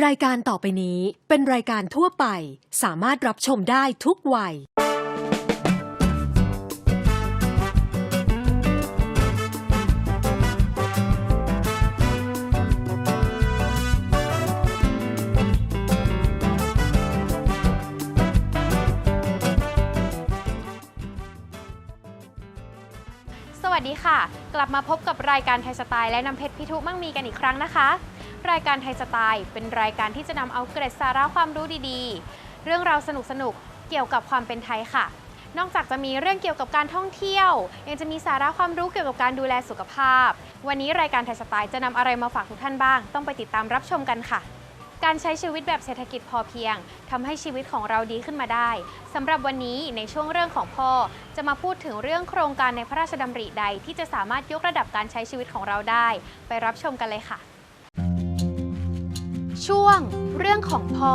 รายการต่อไปนี้เป็นรายการทั่วไป สามารถรับชมได้ทุกวัย สวัสดีค่ะ กลับมาพบกับรายการไทยสไตล์และน้ำเพชรพิทุมั่งมีกันอีกครั้งนะคะ รายการไทยสไตล์เป็นรายการที่จะนำเอาเกร็ดสาระความรู้ดีๆ เรื่องราวสนุกๆเกี่ยวกับความเป็นไทยค่ะ นอกจากจะมีเรื่องเกี่ยวกับการท่องเที่ยว ยังจะมีสาระความรู้เกี่ยวกับการดูแลสุขภาพ วันนี้รายการไทยสไตล์จะนำอะไรมาฝากทุกท่านบ้าง ต้องไปติดตามรับชมกันค่ะ การใช้ชีวิตแบบเศรษฐกิจพอเพียงทำให้ชีวิตของเราดีขึ้นมาได้สำหรับวันนี้ในช่วงเรื่องของพ่อ จะมาพูดถึงเรื่องโครงการในพระราชดำริใด ที่จะสามารถยกระดับการใช้ชีวิตของเราได้ ไปรับชมกันเลยค่ะ ช่วงเรื่องของพ่อ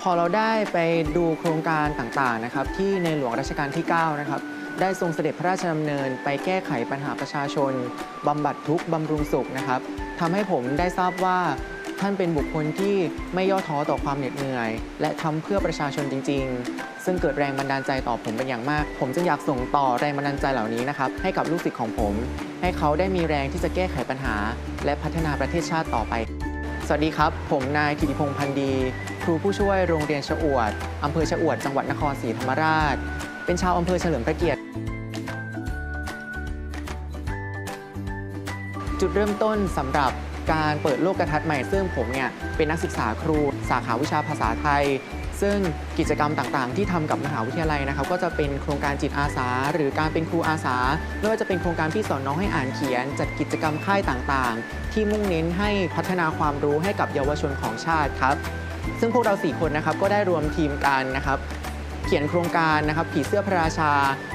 พอเราได้ไปดูโครงการต่างๆนะครับ ที่ในหลวงรัชกาลที่ 9 นะครับ ได้ทรงเสด็จพระราชดำเนิน ไปแก้ไขปัญหาประชาชนบำบัดทุกข์บำรุงสุขนะครับทำให้ผมได้ทราบว่าท่านเป็นบุคคลที่ไม่ย่อท้อต่อความเหน็ดเหนื่อย และทำเพื่อประชาชนจริง ๆ ซึ่งเกิดแรงบันดาลใจต่อผมเป็นอย่างมาก ผมจึงอยากส่งต่อแรงบันดาลใจเหล่านี้นะครับให้กับลูกศิษย์ของผม ให้เขาได้มีแรงที่จะแก้ไขปัญหา และพัฒนาประเทศชาติต่อไป สวัสดีครับ ผมนายธิติพงษ์พันธ์ดี ครูผู้ช่วยโรงเรียนชะอวดอำเภอชะอวด จังหวัดนครศรีธรรมราช เป็นชาวอำเภอเฉลิมพระเกียรติ จุดเริ่มต้นสำหรับการเปิดโลกทัศน์ใหม่ซึ่งผมเนี่ยเป็นนักศึกษาครูสาขาวิชาภาษาไทย ซึ่งกิจกรรมต่างๆ ที่ทำกับมหาวิทยาลัยนะครับ ก็จะเป็นโครงการจิตอาสา หรือการเป็นครูอาสาไม่ว่าจะเป็นโครงการพี่สอนน้องให้อ่านเขียน จัดกิจกรรมค่ายต่างๆ ที่มุ่งเน้นให้พัฒนาความรู้ให้กับเยาวชนของชาติครับซึ่งพวกเราสี่คนนะครับก็ได้รวมทีมกันนะครับ เขียนโครงการนะครับผีเสื้อพระราชา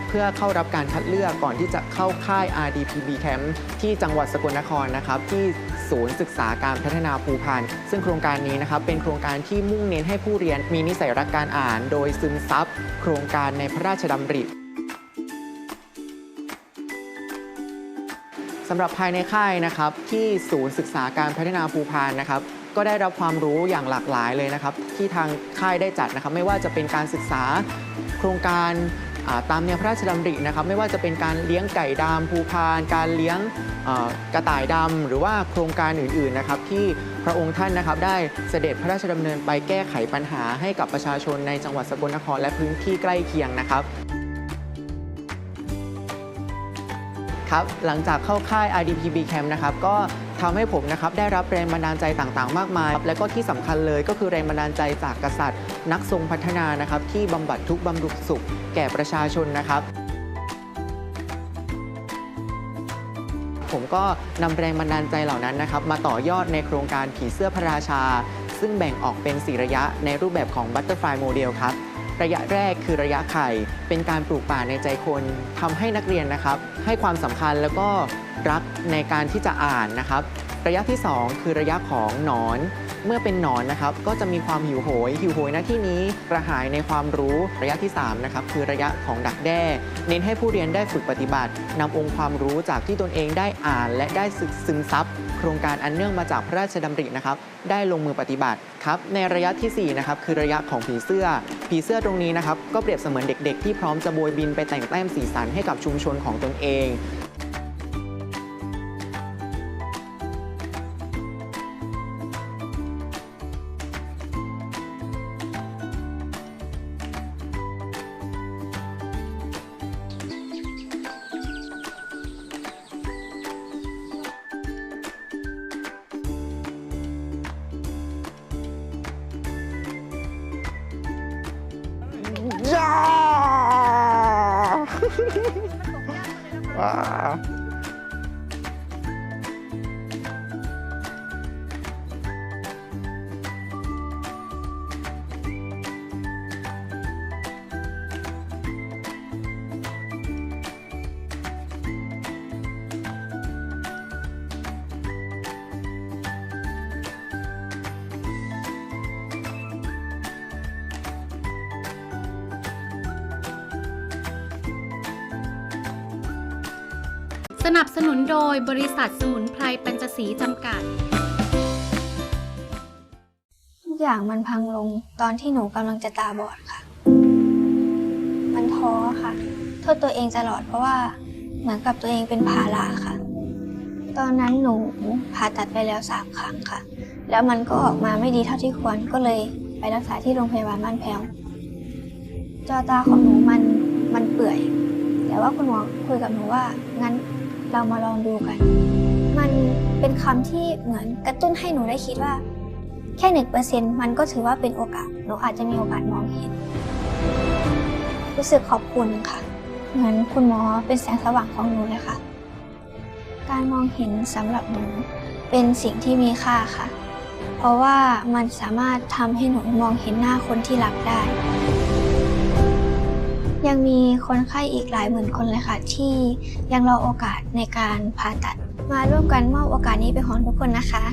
เพื่อเข้ารับการคัดเลือกก่อนที่จะเข้าค่าย RDPB Camp ที่จังหวัดสกลนครนะครับที่ศูนย์ศึกษาการพัฒนาภูพานซึ่งโครงการนี้นะครับเป็นโครงการที่มุ่งเน้นให้ผู้เรียนมีนิสัยรักการอ่าน โดยซึมซับโครงการในพระราชดำริสำหรับภายในค่ายนะครับที่ศูนย์ศึกษาการพัฒนาภูพานนะครับ ก็ได้รับความรู้อย่างหลากหลายเลยนะครับ ที่ทางค่ายได้จัดนะครับ ไม่ว่าจะเป็นการศึกษาโครงการตามแนวพระราชดำรินะครับ ไม่ว่าจะเป็นการเลี้ยงไก่ดำภูพาน การเลี้ยงกระต่ายดำหรือว่าโครงการอื่นๆนะครับ ที่พระองค์ท่านนะครับ ได้เสด็จพระราชดำเนินไปแก้ไขปัญหาให้กับประชาชนในจังหวัดสกลนครและพื้นที่ใกล้เคียงนะครับครับหลังจากเข้าค่าย IDPB Camp นะครับก็ ทำให้ผมนะครับได้รับแรงบันดาลใจต่างๆ มากมาย และก็ที่สำคัญเลยก็คือแรงบันดาลใจจากกษัตริย์ นักทรงพัฒนานะครับที่บำบัดทุกข์บำรุงสุข แก่ประชาชนนะครับผมก็นำแรงบันดาลใจเหล่านั้นนะครับ มาต่อยอดในโครงการผีเสื้อพระราชา ซึ่งแบ่งออกเป็น 4 ระยะในรูปแบบของ Butterfly Model ครับ ระยะแรกคือระยะไข่ เป็นการปลูกป่าในใจคนทำให้นักเรียนนะครับ ให้ความสำคัญแล้วก็รักในการที่จะอ่านนะครับ ระยะที่ 2 คือระยะของหนอน เมื่อเป็นหนอนนะครับ ก็จะมีความหิวโหย หิวโหยณที่นี้กระหายในความรู้ระยะที่3นะครับคือระยะของดักแด้ เน้นให้ผู้เรียนได้ฝึกปฏิบัตินำองค์ความรู้จากที่ตนเองได้อ่าน และได้ซึมซับ ครงการอันเนื่องมาจากพระราชดำรินะครับได้ลงมือปฏิบัติครับในระยะที่4นะครับคือระยะของผีเสื้อ ผีเสื้อตรงนี้นะครับก็เปรียบเสมือนเด็กๆ ที่พร้อมจะโบยบินไปแต่งแต้มสีสันให้กับชุมชนของตนเอง สนับสนุนโดยบริษัทสมุนไพรปัญจศรีจำกัด ทุกอย่างมันพังลงตอนที่หนูกำลังจะตาบอดค่ะ มันท้อค่ะ โทษตัวเองตลอดเพราะว่าเหมือนกับตัวเองเป็นภาระค่ะ ตอนนั้นหนูผ่าตัดไปแล้วสามครั้งค่ะ แล้วมันก็ออกมาไม่ดีเท่าที่ควรก็เลยไปรักษาที่โรงพยาบาลบ้านแพวจอตาของหนูมันมันเปื่อย แต่ว่าคุณหมอคุยกับหนูว่างั้น เรามาลองดูกัน มันเป็นคำที่เหมือนกระตุ้นให้หนูได้คิดว่า แค่หนึ่งเปอร์เซ็นมันก็ถือว่าเป็นโอกาส หนูอาจจะมีโอกาสมองเห็น รู้สึกขอบคุณค่ะ เหมือนคุณหมอเป็นแสงสว่างของหนูเลยค่ะ การมองเห็นสำหรับหนูเป็นสิ่งที่มีค่าค่ะ เพราะว่ามันสามารถทำให้หนูมองเห็นหน้าคนที่รักได้ ยังมีคนไข้อีกหลายหมื่นคนเลยค่ะ ที่ยังรอโอกาสในการผ่าตัด มาร่วมกันมอบโอกาสนี้เป็นของทุกคนนะคะ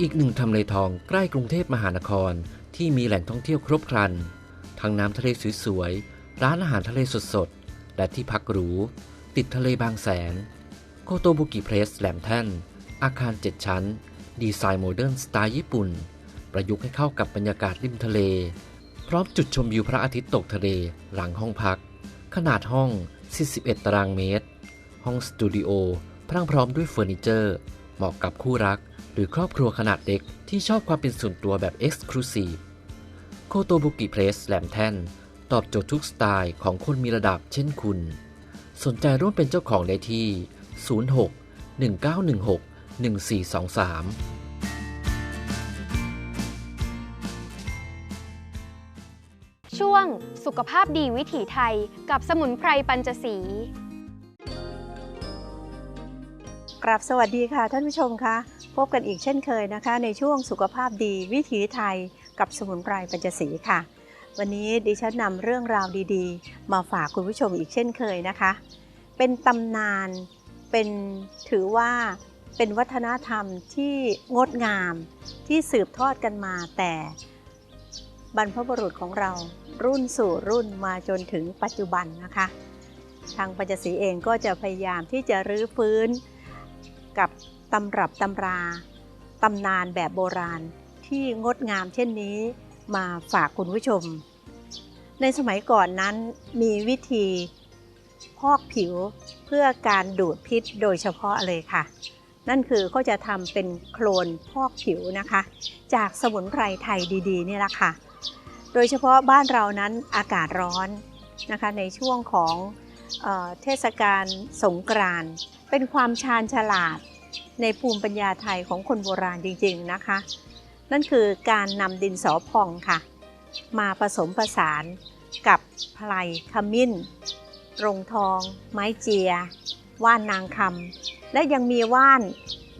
อีกหนึ่งทำเลทองใกล้กรุงเทพมหานคร ที่มีแหล่งท่องเที่ยวครบครัน ทั้งน้ำทะเลสวยๆ ร้านอาหารทะเลสดๆ และที่พักหรู ติดทะเลบางแสน โคโตบุกิเพลสแหลมแท่น อาคาร 7 ชั้น ดีไซน์โมเดิร์นสไตล์ญี่ปุ่น ประยุกต์ให้เข้ากับบรรยากาศริมทะเล พร้อมจุดชมวิวพระอาทิตย์ตกทะเลหลังห้องพัก ขนาดห้อง 41 ตารางเมตร ห้องสตูดิโอพรั่งพร้อมด้วยเฟอร์นิเจอร์ เหมาะกับคู่รัก หรือครอบครัวขนาดเล็กที่ชอบความเป็นส่วนตัวแบบ Exclusive โคโตบุกิเพลสแหลมแท่น ตอบโจทย์ทุกสไตล์ของคนมีระดับเช่นคุณ สนใจร่วมเป็นเจ้าของได้ที่ 06 1916 1423 ช่วง สุขภาพดีวิถีไทย กับสมุนไพรปัญจศรีกราบสวัสดีค่ะท่านผู้ชมคะพบกันอีกเช่นเคยนะคะ ในช่วงสุขภาพดีวิถีไทย กับสมุนไพรปัญจศรีค่ะ วันนี้ดิฉันนำเรื่องราวดีๆ มาฝากคุณผู้ชมอีกเช่นเคยนะคะ เป็นตำนานเป็นถือว่าเป็นวัฒนธรรมที่งดงามที่สืบทอดกันมาแต่ บรรพบุรุษของเรารุ่นสู่รุ่นมาจนถึงปัจจุบันนะคะ ทางปัญจศรีเองก็จะพยายามที่จะรื้อฟื้นกับตำรับตำราตำนานแบบโบราณที่งดงามเช่นนี้มาฝากคุณผู้ชม ในสมัยก่อนนั้นมีวิธีพอกผิวเพื่อการดูดพิษโดยเฉพาะเลยค่ะ นั่นคือเขาจะทำเป็นโคลนพอกผิวนะคะ จากสมุนไพรไทยดีๆนี่แหละค่ะ โดยเฉพาะบ้านเรานั้นอากาศร้อนนะคะในช่วงของเออเทศกาลสงกรานต์เป็นความชาญฉลาดในภูมิปัญญาไทยของคนโบราณจริงๆนะคะ นั่นคือการนำดินสอพองค่ะ มาผสมผสานกับไพลขมิ้น รงทอง ไม้เจีย ว่านนางคำและยังมีว่าน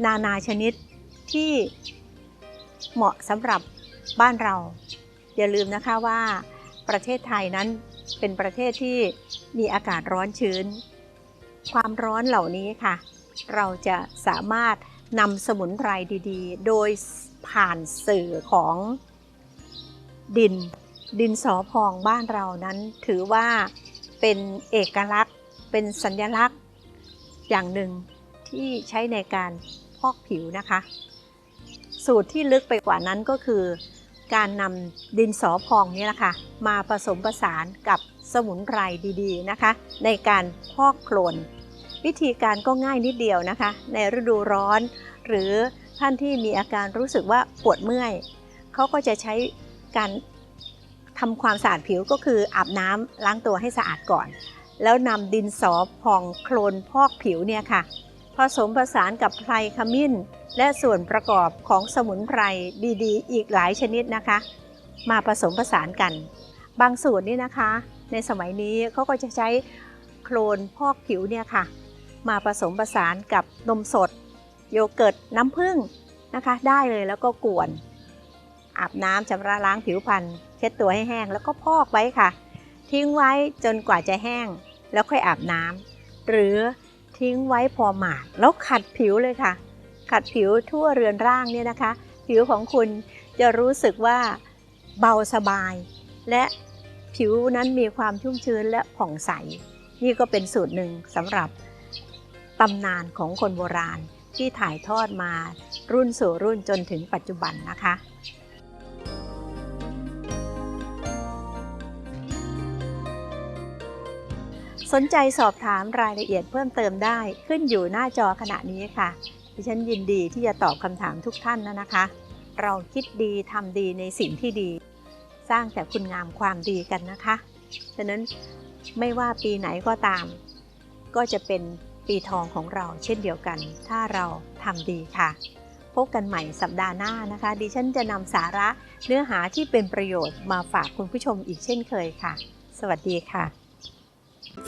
นานาชนิดที่เหมาะสำหรับบ้านเรา อย่าลืมนะคะว่าประเทศไทยนั้นเป็นประเทศที่มีอากาศร้อนชื้น ความร้อนเหล่านี้ค่ะ เราจะสามารถนำสมุนไพรดีๆ โดยผ่านสื่อของดิน ดินสอพองบ้านเรานั้นถือว่าเป็นเอกลักษณ์ เป็นสัญลักษณ์ อย่างหนึ่งที่ใช้ในการพอกผิวนะคะ สูตรที่ลึกไปกว่านั้นก็คือ การนำดินสอพองนี่แหละค่ะมาผสมผสานกับสมุนไพรดีๆนะคะ ในการพอกโคลนวิธีการก็ง่ายนิดเดียวนะคะ ในฤดูร้อน หรือท่านที่มีอาการรู้สึกว่าปวดเมื่อยเขาก็จะใช้การทำความสะอาดผิวก็คืออาบน้ำล้างตัวให้สะอาดก่อน แล้วนำดินสอพองโคลนพอกผิวเนี่ยค่ะ ผสมผสานกับไพรขมิ้น และส่วนประกอบของสมุนไพรดีๆ อีกหลายชนิดนะคะ มาผสมผสานกัน บางสูตรนี่นะคะ ในสมัยนี้เขาก็จะใช้โคลนพอกผิวเนี่ยค่ะ มาผสมผสานกับนมสด โยเกิร์ตน้ำผึ้งนะคะ ได้เลยแล้วก็กวน อาบน้ำชำระล้างผิวพรรณเช็ดตัวให้แห้งแล้วก็พอกไว้ค่ะ ทิ้งไว้จนกว่าจะแห้ง แล้วค่อยอาบน้ำหรือ ทิ้งไว้พอหมาด แล้วขัดผิวเลยค่ะ ขัดผิวทั่วเรือนร่างเนี่ยนะคะ ผิวของคุณจะรู้สึกว่าเบาสบาย และผิวนั้นมีความชุ่มชื้นและผ่องใส นี่ก็เป็นสูตรหนึ่งสำหรับตำนานของคนโบราณที่ถ่ายทอดมารุ่นสู่รุ่นจนถึงปัจจุบันนะคะ สนใจสอบถามรายละเอียดเพิ่มเติมได้ขึ้นอยู่หน้าจอขณะนี้ค่ะ ดิฉันยินดีที่จะตอบคำถามทุกท่านนะนะคะ เราคิดดีทำดีในสิ่งที่ดี สร้างแต่คุณงามความดีกันนะคะ ฉะนั้นไม่ว่าปีไหนก็ตาม ก็จะเป็นปีทองของเราเช่นเดียวกัน ถ้าเราทำดีค่ะ พบกันใหม่สัปดาห์หน้านะคะ ดิฉันจะนำสาระเนื้อหาที่เป็นประโยชน์มาฝากคุณผู้ชมอีกเช่นเคยค่ะ สวัสดีค่ะ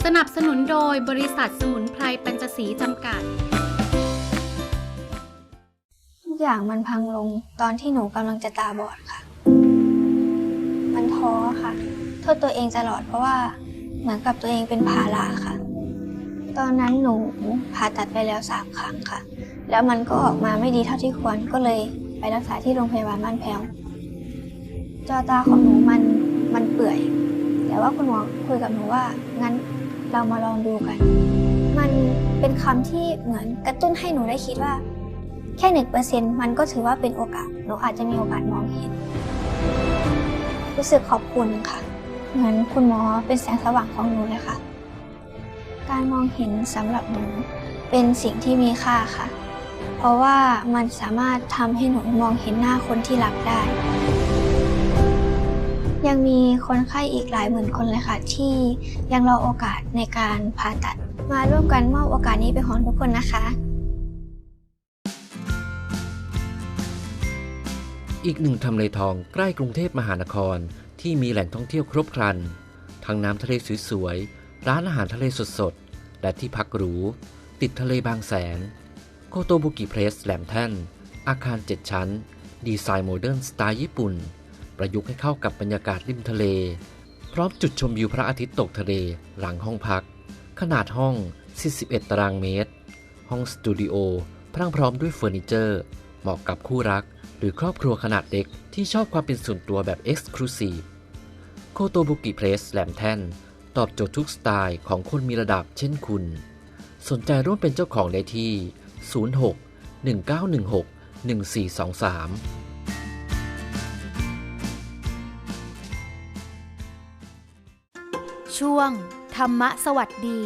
สนับสนุนโดยบริษัทสมุนไพรปัญจศรีจำกัด ทุกอย่างมันพังลงตอนที่หนูกำลังจะตาบอดค่ะ มันท้อค่ะ โทษตัวเองตลอดเพราะว่าเหมือนกับตัวเองเป็นภาระค่ะ ตอนนั้นหนูผ่าตัดไปแล้วสามครั้งค่ะ แล้วมันก็ออกมาไม่ดีเท่าที่ควรก็เลยไปรักษาที่โรงพยาบาลบ้านแพ้วจอตาของหนูมันมันเปื่อย แต่ว่าคุณหมอคุยกับหนูว่างั้น เรามาลองดูกัน มันเป็นคำที่เหมือนกระตุ้นให้หนูได้คิดว่า แค่หนึ่งเปอร์เซ็นมันก็ถือว่าเป็นโอกาส หนูอาจจะมีโอกาสมองเห็น รู้สึกขอบคุณค่ะ เหมือนคุณหมอเป็นแสงสว่างของหนูเลยค่ะ การมองเห็นสำหรับหนูเป็นสิ่งที่มีค่าค่ะ เพราะว่ามันสามารถทำให้หนูมองเห็นหน้าคนที่รักได้ ยังมีคนไข้อีกหลายหมื่นคนเลยค่ะ ที่ยังรอโอกาสในการผ่าตัด มาร่วมกันมอบโอกาสนี้เป็นของทุกคนนะคะ อีกหนึ่งทำเลทองใกล้กรุงเทพมหานคร ที่มีแหล่งท่องเที่ยวครบครัน ทั้งน้ำทะเลสวยๆ ร้านอาหารทะเลสดๆ และที่พักหรู ติดทะเลบางแสนโคโตบุกิเพลสแหลมแท่น อาคาร 7 ชั้น ดีไซน์โมเดิร์นสไตล์ญี่ปุ่น ประยุกต์ให้เข้ากับบรรยากาศริมทะเล พร้อมจุดชมวิวพระอาทิตย์ตกทะเลหลังห้องพัก ขนาดห้อง 41 ตารางเมตร ห้องสตูดิโอพรั่งพร้อมด้วยเฟอร์นิเจอร์ เหมาะกับคู่รัก หรือครอบครัวขนาดเล็กที่ชอบความเป็นส่วนตัวแบบ Exclusive โคโตบุกิเพลสแหลมแท่น ตอบโจทย์ทุกสไตล์ของคนมีระดับเช่นคุณ สนใจร่วมเป็นเจ้าของได้ที่ 06 1916 1423 ช่วง ธรรมะสวัสดี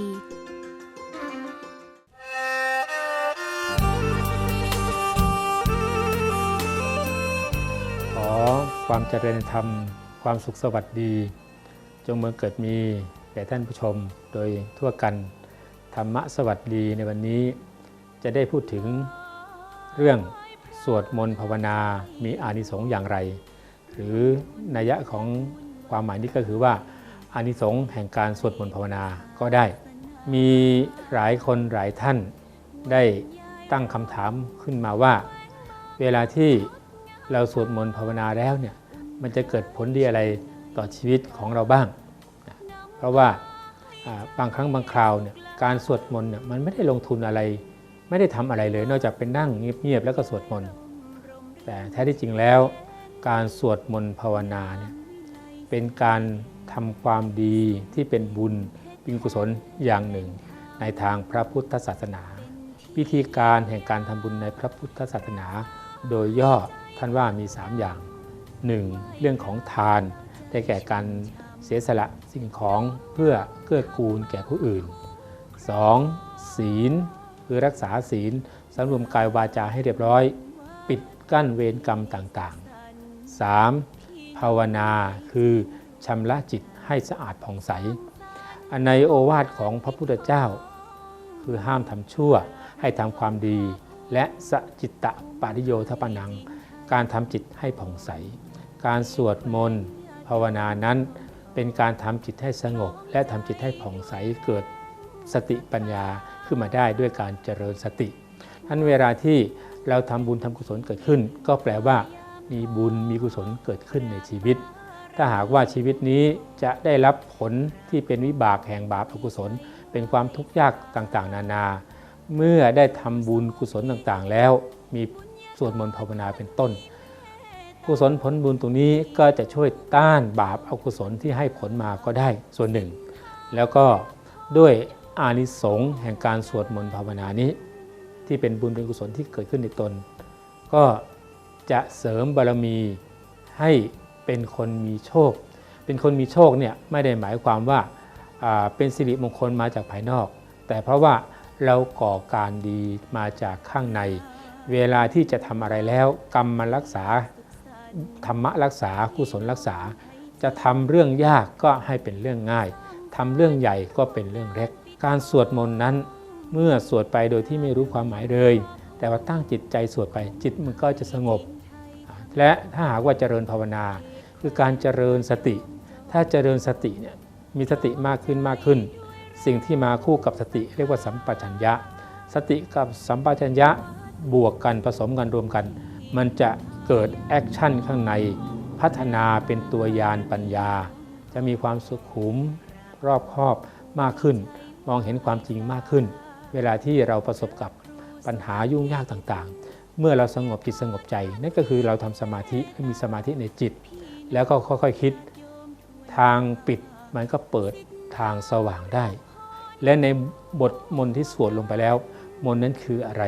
ขอความเจริญธรรม ความสุขสวัสดี จงเมืองเกิดมีแก่ท่านผู้ชมโดยทั่วกัน ธรรมะสวัสดีในวันนี้ จะได้พูดถึงเรื่องสวดมนต์ภาวนามีอานิสงส์อย่างไร หรือนัยยะของความหมายนี้ก็คือว่า อานิสงส์แห่งการสวดมนต์ภาวนาก็ได้ มีหลายคนหลายท่านได้ตั้งคำถามขึ้นมาว่า เวลาที่เราสวดมนต์ภาวนาแล้วเนี่ยมันจะเกิดผลดีอะไรต่อชีวิตของเราบ้าง เพราะว่าอ่าบางครั้งบางคราวเนี่ยการสวดมนต์เนี่ยมันไม่ได้ลงทุนอะไร ไม่ได้ทำอะไรเลย นอกจากเป็นนั่งเงียบๆแล้วก็สวดมนต์แต่แท้ที่จริงแล้ว การสวดมนต์ภาวนาเนี่ยเป็นการ ทำความดีที่เป็นบุญเป็นกุศลอย่างหนึ่ง ในทางพระพุทธศาสนา วิธีการแห่งการทำบุญในพระพุทธศาสนา โดยย่อท่านว่ามี 3 อย่าง 1. เรื่องของทานได้แก่การเสียสละสิ่งของเพื่อเกื้อกูลแก่ผู้อื่น 2. ศีลคือรักษาศีลสำรวมกายวาจาให้เรียบร้อย ปิดกั้นเวรกรรมต่างๆ 3. ภาวนาคือ ชำระจิตให้สะอาดผ่องใสอันในโอวาทของพระพุทธเจ้า คือห้ามทำชั่ว ให้ทำความดี และสจิตตะปาริโยทปนัง การทำจิตให้ผ่องใส การสวดมนต์ภาวนานั้นเป็นการทำจิตให้สงบ และทำจิตให้ผ่องใสเกิดสติปัญญาขึ้นมาได้ด้วยการเจริญสติท่านเวลาที่เราทำบุญทำกุศลเกิดขึ้น ก็แปลว่ามีบุญมีกุศลเกิดขึ้นในชีวิต ถ้าหากว่าชีวิตนี้จะได้รับผลที่เป็นวิบากแห่งบาปอกุศล เป็นความทุกข์ยากต่างๆ นานา เมื่อได้ทำบุญกุศลต่างๆ แล้วมีสวดมนต์ภาวนาเป็นต้น กุศลผลบุญตรงนี้ก็จะช่วยต้านบาปอกุศลที่ให้ผลมาก็ได้ส่วนหนึ่ง แล้วก็ด้วยอานิสงส์แห่งการสวดมนต์ภาวนานี้ ที่เป็นบุญเป็นกุศลที่เกิดขึ้นในตน ก็จะเสริมบารมีให้ เป็นคนมีโชค เป็นคนมีโชคเนี่ยไม่ได้หมายความว่าเป็นสิริมงคลมาจากภายนอก แต่เพราะว่าเราก่อการดีมาจากข้างใน เวลาที่จะทำอะไรแล้ว กรรมมันรักษาธรรมะรักษากุศลรักษา จะทำเรื่องยากก็ให้เป็นเรื่องง่ายทำเรื่องใหญ่ก็เป็นเรื่องเล็ก การสวดมนต์นั้นเมื่อสวดไปโดยที่ไม่รู้ความหมายเลย แต่ว่าตั้งจิตใจสวดไปจิตมันก็จะสงบ และถ้าหากว่าเจริญภาวนา คือการเจริญสติ ถ้าเจริญสติเนี่ยมีสติมากขึ้นมากขึ้น สิ่งที่มาคู่กับสติเรียกว่าสัมปชัญญะ สติกับสัมปชัญญะบวกกันผสมกันรวมกัน มันจะเกิดแอคชั่นข้างในพัฒนาเป็นตัวยานปัญญา จะมีความสุขุมรอบคอบมากขึ้น มองเห็นความจริงมากขึ้น เวลาที่เราประสบกับปัญหายุ่งยากต่างๆ เมื่อเราสงบจิตสงบใจ นั่นก็คือเราทำสมาธิมีสมาธิในจิต แล้วก็ค่อยๆคิดทางปิดมันก็เปิดทางสว่างได้ และในบทมนที่สวดลงไปแล้ว มนนั้นคืออะไร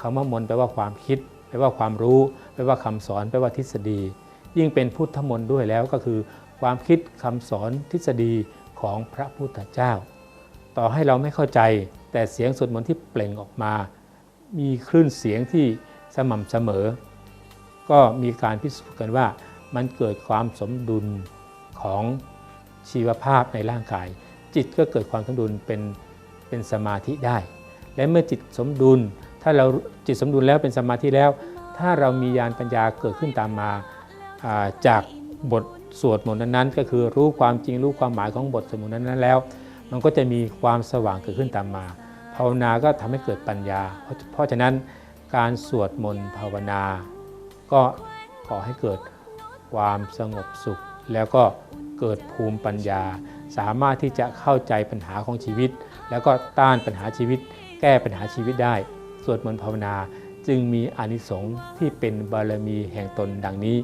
คำว่ามนแปลว่าความคิดแปลว่าความรู้แปลว่าคำสอนแปลว่าทฤษฎี ยิ่งเป็นพุทธมนต์ด้วยแล้วก็คือ ความคิดคำสอนทฤษฎีของพระพุทธเจ้า ต่อให้เราไม่เข้าใจ แต่เสียงสวดมนต์ที่เปล่งออกมา มีคลื่นเสียงที่สม่ำเสมอ ก็มีการพิสูจน์กันว่า มันเกิดความสมดุลของชีวภาพในร่างกาย จิตก็เกิดความสมดุลเป็นเป็นสมาธิได้ และเมื่อจิตสมดุล ถ้าเราจิตสมดุลแล้วเป็นสมาธิแล้ว ถ้าเรามีญาณปัญญาเกิดขึ้นตามมาาจากบทสวดมนต์นั้นๆ ก็คือรู้ความจริงรู้ความหมายของบทสวดมนต์นั้นๆแล้ว มันก็จะมีความสว่างเกิดขึ้นตามมาภาวนาก็ทำให้เกิดปัญญาเพราะเพราะฉะนั้นการสวดมนต์ภาวนา ก็ขอให้เกิด ความสงบสุข แล้วก็เกิดภูมิปัญญา สามารถที่จะเข้าใจปัญหาของชีวิต แล้วก็ต้านปัญหาชีวิต แก้ปัญหาชีวิตได้ สวดมนต์ภาวนาจึงมีอนิสงส์ที่เป็นบารมีแห่งตนดังนี้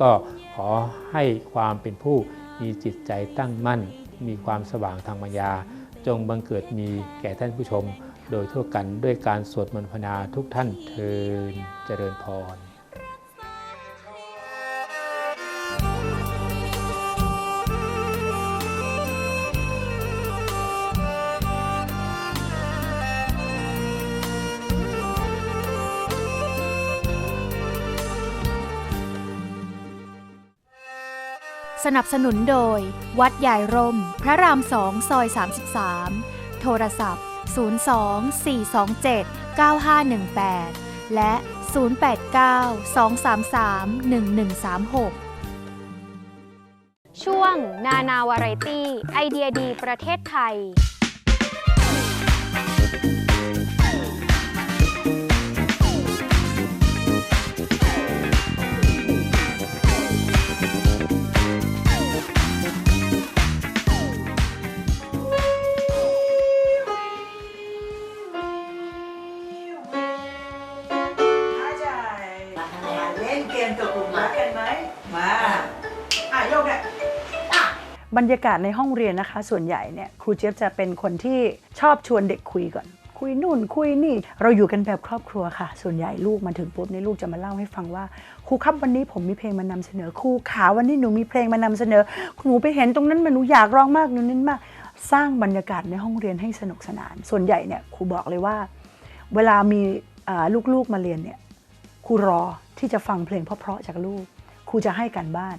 ก็ขอให้ความเป็นผู้มีจิตใจตั้งมั่น มีความสว่างทางปัญญา จงบังเกิดมีแก่ท่านผู้ชม โดยทั่วกันด้วยการสวดมนต์ภาวนาทุกท่านเทินเจริญพร สนับสนุนโดย วัดใหญ่ร่ม พระรามสองซอย 33 โทรศัพท์ 02 427 9518 และ 089 233 1136 ช่วงนานาวาไรตี้ ไอเดียดีประเทศไทย บรรยากาศในห้องเรียนนะคะ ส่วนใหญ่เนี่ยครูเจี๊ยบจะเป็นคนที่ชอบชวนเด็กคุยก่อน คุยนู่นคุยนี่ เราอยู่กันแบบครอบครัวค่ะ ส่วนใหญ่ลูกมาถึงปุ๊บในลูกจะมาเล่าให้ฟังว่าครูครับวันนี้ผมมีเพลงมานำเสนอครูขาวันนี้หนูมีเพลงมานำเสนอหนูไปเห็นตรงนั้นมันหนูอยากร้องมากหนูนั้นมาก สร้างบรรยากาศในห้องเรียนให้สนุกสนาน ส่วนใหญ่เนี่ยครูบอกเลยว่า เวลามีลูกๆมาเรียนเนี่ยครูรอที่จะฟังเพลงเพราะๆจากลูกครูจะให้การบ้าน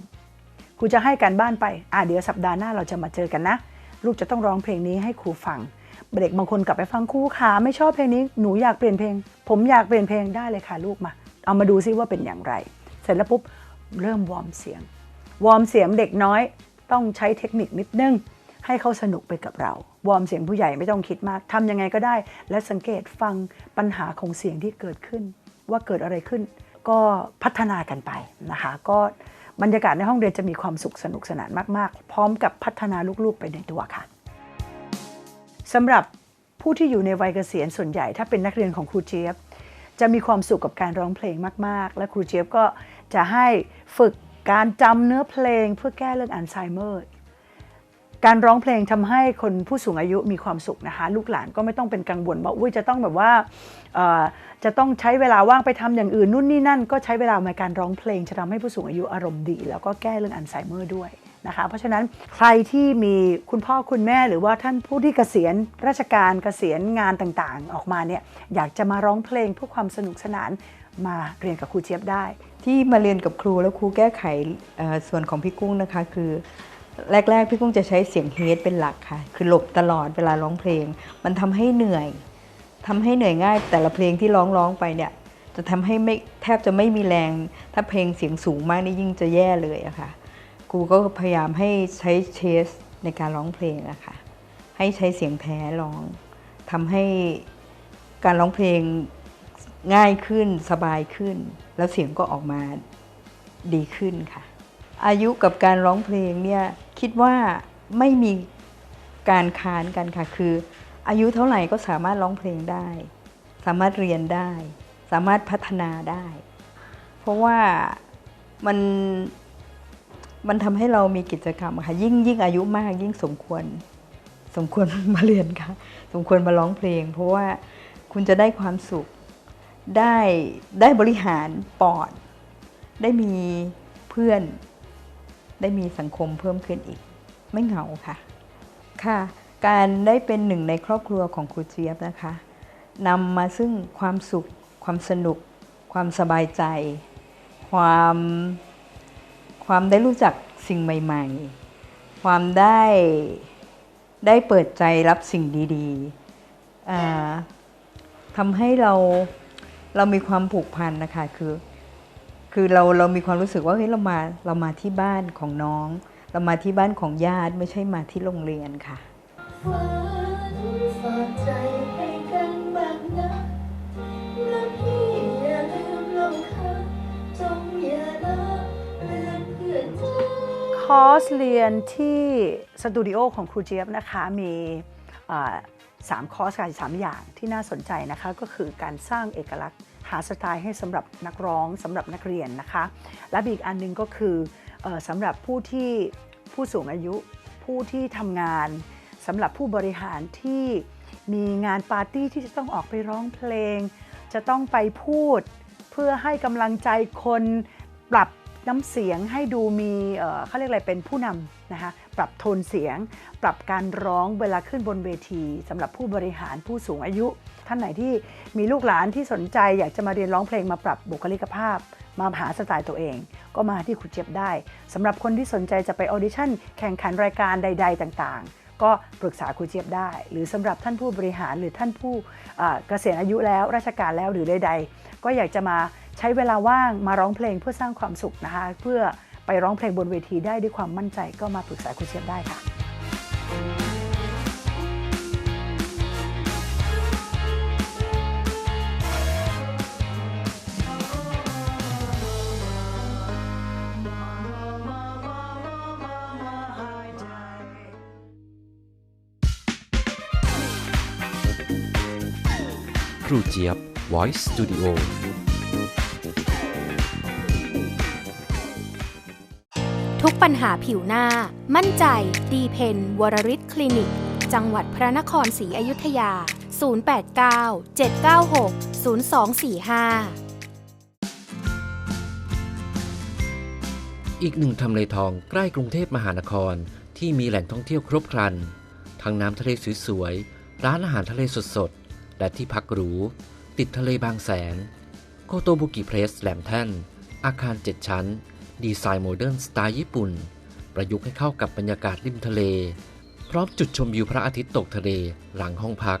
ครูจะให้การบ้านไป อ่าเดี๋ยวสัปดาห์หน้าเราจะมาเจอกันนะ ลูกจะต้องร้องเพลงนี้ให้ครูฟัง เด็กบางคนกลับไปฟังครูขาไม่ชอบเพลงนี้ หนูอยากเปลี่ยนเพลง ผมอยากเปลี่ยนเพลงได้เลยค่ะลูกมา เอามาดูซิว่าเป็นอย่างไร เสร็จแล้วปุ๊บเริ่มวอร์มเสียง วอร์มเสียงเด็กน้อย ต้องใช้เทคนิคนิดนึง ให้เขาสนุกไปกับเรา วอร์มเสียงผู้ใหญ่ไม่ต้องคิดมากทำยังไงก็ได้ และสังเกตฟังปัญหาของเสียงที่เกิดขึ้น ว่าเกิดอะไรขึ้น ก็พัฒนากันไปนะคะ ก็ บรรยากาศในห้องเรียนจะมีความสุขสนุกสนานมาก ๆ พร้อมกับพัฒนาลูก ๆ ไปในตัวค่ะสำหรับผู้ที่อยู่ในวัยเกษียณส่วนใหญ่ ถ้าเป็นนักเรียนของครูเจี๊ยบ จะมีความสุขกับการร้องเพลงมาก ๆ และครูเจี๊ยบก็จะให้ฝึกการจำเนื้อเพลงเพื่อแก้เรื่องอัลไซเมอร์ การร้องเพลงทำให้คนผู้สูงอายุมีความสุขนะคะลูกหลานก็ไม่ต้องเป็นกังวลว่าอุ้ยจะต้องแบบว่าจะต้องใช้เวลาว่างไปทำอย่างอื่นนู่นนี่นั่น ก็ใช้เวลาในการร้องเพลงจะทำให้ผู้สูงอายุอารมณ์ดี แล้วก็แก้เรื่องอัลไซเมอร์ด้วยนะคะเพราะฉะนั้นใครที่มีคุณพ่อคุณแม่หรือว่าท่านผู้ที่เกษียณราชการเกษียณงานต่างๆ ออกมาเนี่ยอยากจะมาร้องเพลงเพื่อความสนุกสนานมาเรียนกับครูเจี๊ยบได้ ที่มาเรียนกับครูแล้วครูแก้ไขส่วนของพี่กุ้งนะคะ คือ แรก ๆ พี่กุ้งจะใช้เสียงเฮดเป็นหลักค่ะ คือหลบตลอดเวลาร้องเพลง มันทำให้เหนื่อยทำให้เหนื่อยง่าย แต่ละเพลงที่ร้องร้องไปเนี่ย จะทำให้ไม่แทบจะไม่มีแรง ถ้าเพลงเสียงสูงมากนี่ยิ่งจะแย่เลยอะค่ะครูก็พยายามให้ใช้เชสในการร้องเพลงอะค่ะ ให้ใช้เสียงแท้ร้องทำให้การร้องเพลงง่ายขึ้นสบายขึ้น แล้วเสียงก็ออกมาดีขึ้นค่ะ อายุกับการร้องเพลงเนี่ยคิดว่าไม่มีการค้านกันค่ะคือ อายุเท่าไหร่ก็สามารถร้องเพลงได้ สามารถเรียนได้ สามารถพัฒนาได้ เพราะว่ามันมันทำให้เรามีกิจกรรมค่ะยิ่งยิ่งอายุมากยิ่งสมควร สมควรมาเรียนค่ะ สมควรมาร้องเพลง เพราะว่าคุณจะได้ความสุขได้ได้บริหารปอด ได้มีเพื่อน ได้มีสังคมเพิ่มขึ้นอีก ไม่เหงาค่ะค่ะ การได้เป็นหนึ่งในครอบครัวของครูเจี๊ยบนะคะนำมาซึ่งความสุข ความสนุก ความสบายใจ ความความได้รู้จักสิ่งใหม่ ๆ ความได้ได้เปิดใจรับสิ่งดีๆทำให้เราเรามีความผูกพันนะคะคือ คือเราเรามีความรู้สึกว่าเฮ้ยเรามาเรามาที่บ้านของน้อง เรามาที่บ้านของญาติไม่ใช่มาที่โรงเรียนค่ะฝากใจให้กันบ้างนะและพี่อย่าลืมลงค่ะจงอย่าละเลือนเพื่อนใจคอร์สเรียนที่สตูดิโอของครูเจี๊ยบนะคะมีอ่าสามคอร์สค่ะสามอย่างที่น่าสนใจนะคะก็คือการสร้างเอกลักษณ์ หาสไตล์ให้สำหรับนักร้องสำหรับนักเรียนนะคะ และอีกอันหนึงก็คือออสำหรับผู้ที่ผู้สูงอายุผู้ที่ทำงานสำหรับผู้บริหารที่มีงานปาร์ตี้ที่จะต้องออกไปร้องเพลง จะต้องไปพูด เพื่อให้กำลังใจคนปรับ น้ำเสียงให้ดูมีเขาเรียกอะไรเป็นผู้นำนะคะปรับโทนเสียง ปรับการร้องเวลาขึ้นบนเวทีสำหรับผู้บริหารผู้สูงอายุ ท่านไหนที่มีลูกหลานที่สนใจอยากจะมาเรียนร้องเพลงมาปรับบุคลิกภาพ มาหาสไตล์ตัวเอง ก็มาที่ครูเจี๊ยบได้สำหรับคนที่สนใจจะไปออดิชั่น แข่งขันรายการใด ๆ ต่างๆก็ปรึกษาครูเจี๊ยบได้ หรือสำหรับท่านผู้บริหารหรือท่านผู้เกษียณอายุแล้ว ราชการแล้วหรือใดๆ ก็อยากจะมา ใช้เวลาว่างมาร้องเพลงเพื่อสร้างความสุขนะคะ เพื่อไปร้องเพลงบนเวทีได้ด้วยความมั่นใจก็มาปรึกษาครูเจี๊ยบได้ค่ะครูเจี๊ยบ Voice Studio ปัญหาผิวหน้า มั่นใจ ดีเพนวรริศคลินิก จังหวัดพระนครศรีอยุธยา 089 796 0245อีกหนึ่งทำเลทองใกล้กรุงเทพมหานครที่มีแหล่งท่องเที่ยวครบครัน ทั้งน้ำทะเลสวยๆ ร้านอาหารทะเลสดๆ และที่พักหรู ติดทะเลบางแสน โคโตบุกิเพรสแหลมแท่น อาคาร 7 ชั้น ดีไซน์โมเดิร์นสไตล์ญี่ปุ่น ประยุกต์ให้เข้ากับบรรยากาศริมทะเล พร้อมจุดชมวิวพระอาทิตย์ตกทะเลหลังห้องพัก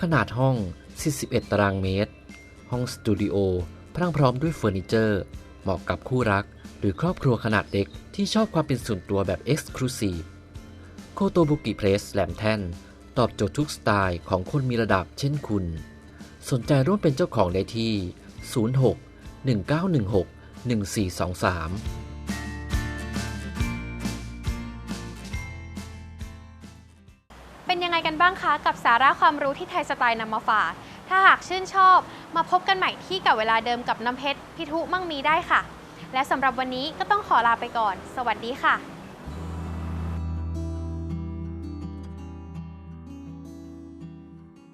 ขนาดห้อง 41 ตารางเมตร ห้องสตูดิโอพรั่งพร้อมด้วยเฟอร์นิเจอร์ เหมาะกับคู่รัก หรือครอบครัวขนาดเล็กที่ชอบความเป็นส่วนตัวแบบ Exclusive โคโตบุกิเพรสแหลมแท่น ตอบโจทย์ทุกสไตล์ของคนมีระดับเช่นคุณ สนใจร่วมเป็นเจ้าของได้ที่ 06 1916 1423เป็นยังไงกันบ้างคะกับสาระความรู้ที่ไทยสไตล์นำมาฝาก ถ้าหากชื่นชอบมาพบกันใหม่ที่กับเวลาเดิมกับน้ำเพชรพิทุมั่งมีได้ค่ะ และสำหรับวันนี้ก็ต้องขอลาไปก่อน สวัสดีค่ะ